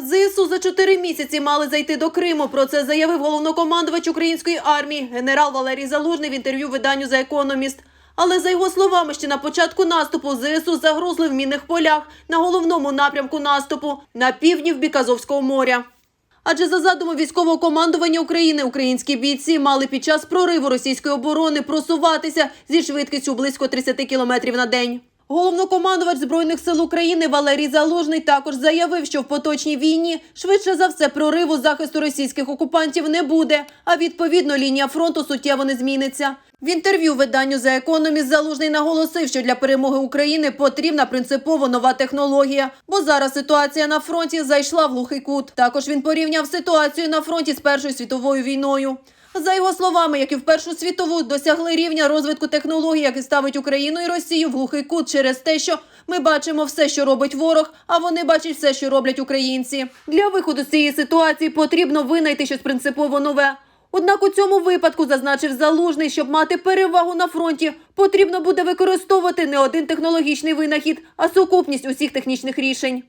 ЗСУ за чотири місяці мали зайти до Криму. Про це заявив головнокомандувач української армії генерал Валерій Залужний в інтерв'ю виданню за економіст. Але за його словами, ще на початку наступу ЗСУ загрузли в мінних полях на головному напрямку наступу на півдні в бік Азовського моря. Адже за задумом військового командування України українські бійці мали під час прориву російської оборони просуватися зі швидкістю близько 30 км на день. Головнокомандувач збройних сил України Валерій Залужний також заявив, що в поточній війні швидше за все прориву захисту російських окупантів не буде, а відповідно лінія фронту суттєво не зміниться. В інтерв'ю виданню за економіст Залужний наголосив, що для перемоги України потрібна принципово нова технологія, бо зараз ситуація на фронті зайшла в глухий кут. Також він порівняв ситуацію на фронті з Першою світовою війною. За його словами, як і в Першу світову, досягли рівня розвитку технологій, який ставить Україну і Росію в глухий кут через те, що ми бачимо все, що робить ворог, а вони бачать все, що роблять українці. Для виходу з цієї ситуації потрібно винайти щось принципово нове. Однак у цьому випадку зазначив залужний, щоб мати перевагу на фронті, потрібно буде використовувати не один технологічний винахід, а сукупність усіх технічних рішень.